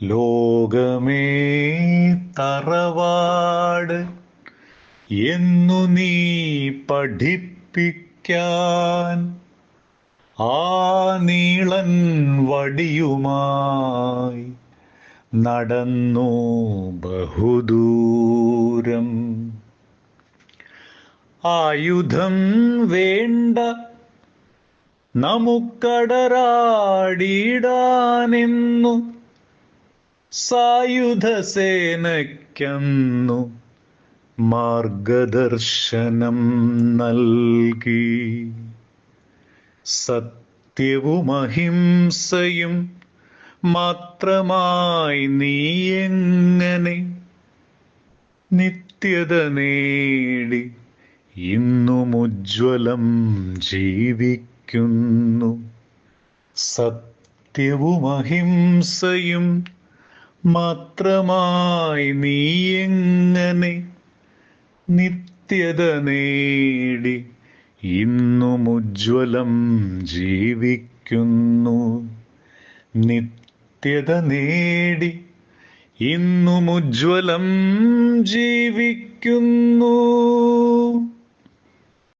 ലോകമേ തറവാട് എന്നു നീ പഠിപ്പിക്കാൻ ആ നീളൻ വടിയുമായി നടന്നു ബഹുദൂരം. ആയുധം വേണ്ട നമുക്കടരാടിയിടാനെന്നു സായുധ സേനയ്ക്കന്നു മാർഗദർശനം നൽകി. സത്യവും അഹിംസയും മാത്രമായി നീ എങ്ങനെ നിത്യത നേടി ഇന്നും ഉജ്ജ്വലം ജീവിക്കുന്നു? സത്യവും അഹിംസയും മാത്രമായി നീ എങ്ങനെ നിത്യത നേടി ഇന്നും ഉജ്ജ്വലം ജീവിക്കുന്നു. നിത്യത നേടി ഇന്നും ഉജ്ജ്വലം ജീവിക്കുന്നു.